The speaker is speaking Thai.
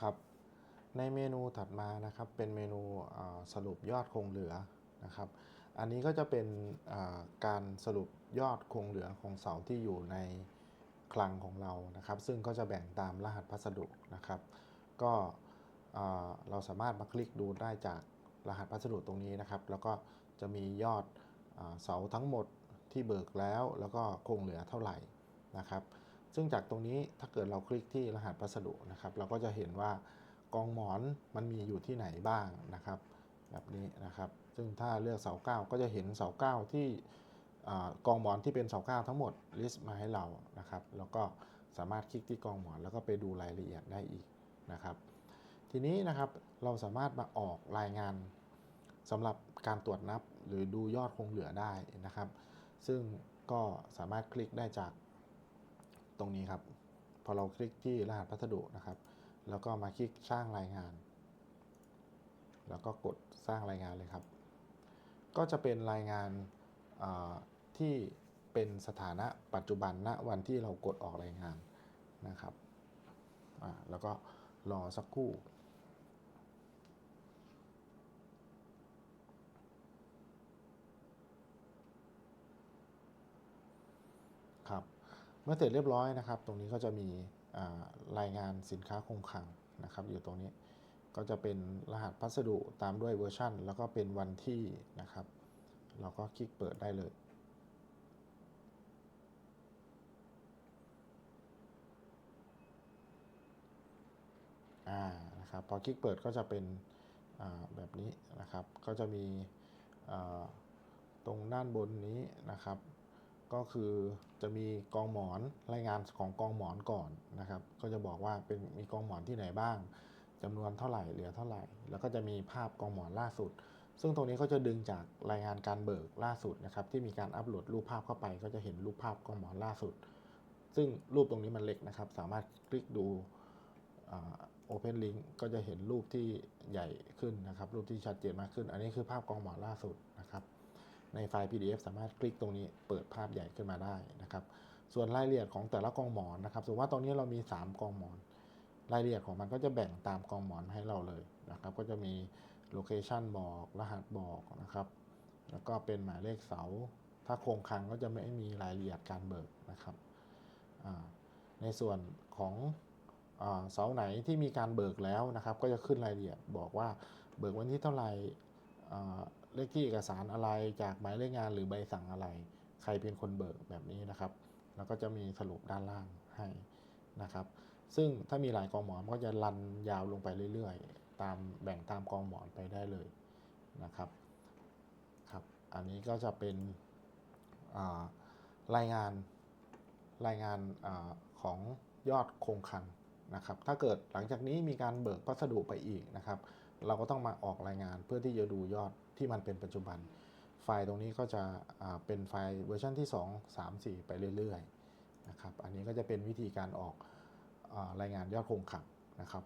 ครับ ในเมนูถัดมานะครับเป็นเมนูสรุปยอดคงเหลือนะครับ อันนี้ก็จะเป็นการสรุปยอดคงเหลือของเสาที่อยู่ในคลังของเรานะครับ ซึ่งก็จะแบ่งตามรหัสพัสดุนะครับ ก็เราสามารถมาคลิกดูได้จากรหัสพัสดุตรงนี้นะครับ แล้วก็จะมียอดเสาทั้งหมดที่เบิกแล้ว แล้วก็คงเหลือเท่าไหร่นะครับ ซึ่งจากตรงนี้ถ้าเกิดเราคลิกที่รหัสพัสดุนะครับ เราก็จะเห็นว่ากองหมอนมันมีอยู่ที่ไหนบ้างนะครับ แบบนี้นะครับ ซึ่งถ้าเลือกเสาเก้าก็จะเห็นเสาเก้าที่กองหมอนที่เป็นเสาเก้าทั้งหมดลิสต์มาให้เรานะครับ แล้วก็สามารถคลิกที่กองหมอนแล้วก็ไปดูรายละเอียดได้อีกนะครับ ทีนี้นะครับเราสามารถมาออกรายงานสำหรับการตรวจนับหรือดูยอดคงเหลือได้นะครับ ซึ่งก็สามารถคลิกได้จาก ตรงนี้ครับ พอเราคลิกที่รหัสพัสดุนะครับ แล้วก็มาคลิกสร้างรายงาน แล้วก็กดสร้างรายงานเลยครับ ก็จะเป็นรายงานาที่เป็นสถานะปัจจุบันณวันที่เรากดออกรายงานนะครับแล้วก็รอสักครู่ครับ มื่อเสร็จเรียบร้อยนะครับ ตรงนี้ก็จะมีรายงานสินค้าคงคลังนะครับ อยู่ตรงนี้ก็จะเป็นรหัสพัสดุตามด้วยเวอร์ชันแล้วก็เป็นวันที่นะครับ เราก็คลิกเปิดได้เลยอ่านะครับพอคลิกเปิดก็จะเป็นแบบนี้นะครับ ก็จะมีตรงด้านบนนี้นะครับ ก็คือจะมีกองหมอนรายงานของกองหมอนก่อนนะครับ ก็จะบอกว่าเป็นมีกองหมอนที่ไหนบ้างจำนวนเท่าไหร่เหลือเท่าไหร่ แล้วก็จะมีภาพกองหมอนล่าสุด ซึ่งตรงนี้ก็จะดึงจากรายงานการเบิกล่าสุดนะครับ ที่มีการอัปโหลดรูปภาพเข้าไป ก็จะเห็นรูปภาพกองหมอนล่าสุด ซึ่งรูปตรงนี้มันเล็กนะครับ สามารถคลิกดูโอเพนลิงก์ก็จะเห็นรูปที่ใหญ่ขึ้นนะครับ รูปที่ชัดเจนมากขึ้น อันนี้คือภาพกองหมอนล่าสุดนะครับ ในไฟล์ PDF สามารถคลิกตรงนี้เปิดภาพใหญ่ขึ้นมาได้นะครับ ส่วนรายละเอียดของแต่ละกองหมอนนะครับสมมติว่าตรงนี้เรามี 3 กองหมอน รายละเอียดของมันก็จะแบ่งตามกองหมอนให้เราเลยนะครับ ก็จะมีโลเคชันบอกรหัสบอกนะครับ แล้วก็เป็นหมายเลขเสา ถ้าโครงคลังก็จะไม่มีรายละเอียดการเบิกนะครับ ในส่วนของอเสาไหนที่มีการเบิกแล้วนะครับ ก็จะขึ้นรายละเอียดบอกว่าเบิกวันที่เท่าไหร่ เลขที่เอกสารอะไรจากหมายเลขงานหรือใบสั่งอะไร ใครเป็นคนเบิกแบบนี้นะครับ แล้วก็จะมีสรุปด้านล่างให้นะครับ ซึ่งถ้ามีหลายกองหมอนก็จะรันยาวลงไปเรื่อยๆ ตามแบ่งตามกองหมอนไปได้เลยนะครับครับ อันนี้ก็จะเป็นรายงานรายงานอของยอดคงคังนะครับ ถ้าเกิดหลังจากนี้มีการเบิกพัสดุไปอีกนะครับ เราก็ต้องมาออกรายงานเพื่อที่จะดูยอดที่มันเป็นปัจจุบัน ไฟล์ตรงนี้ก็จะเป็นไฟล์เวอร์ชันที่ 2 3 4 ไปเรื่อยๆนะครับอันนี้ก็จะเป็นวิธีการออกอรายงานยอดคงขังนะครับ